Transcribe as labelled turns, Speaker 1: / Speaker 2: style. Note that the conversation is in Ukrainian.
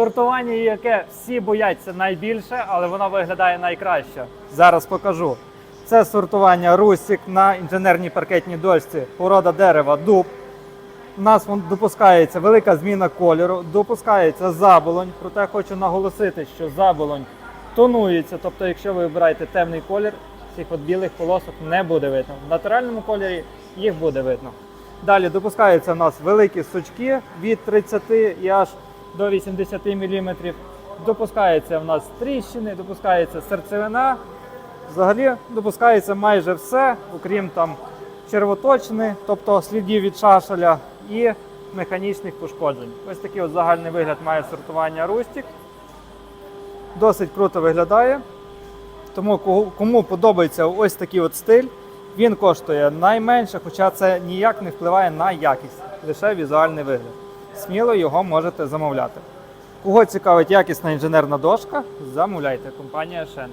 Speaker 1: Сортування, яке всі бояться найбільше, але воно виглядає найкраще. Зараз покажу. Це сортування Русік на інженерній паркетній дошці, порода дерева дуб. У нас допускається велика зміна кольору, допускається заболонь. Проте хочу наголосити, що заболонь тонується. Тобто, якщо ви вибираєте темний колір, цих от білих полосок не буде видно. В натуральному кольорі їх буде видно. Далі допускаються у нас великі сучки від 30 і аж до 80 мм. Допускаються в нас тріщини, допускається серцевина. Взагалі допускається майже все, окрім там червоточини, тобто слідів від шашеля і механічних пошкоджень. Ось такий от загальний вигляд має сортування Рустік. Досить круто виглядає. Тому кому подобається ось такий от стиль, він коштує найменше, хоча це ніяк не впливає на якість, лише візуальний вигляд. Сміло його можете замовляти. Кого цікавить якісна інженерна дошка, замовляйте компанія Shen.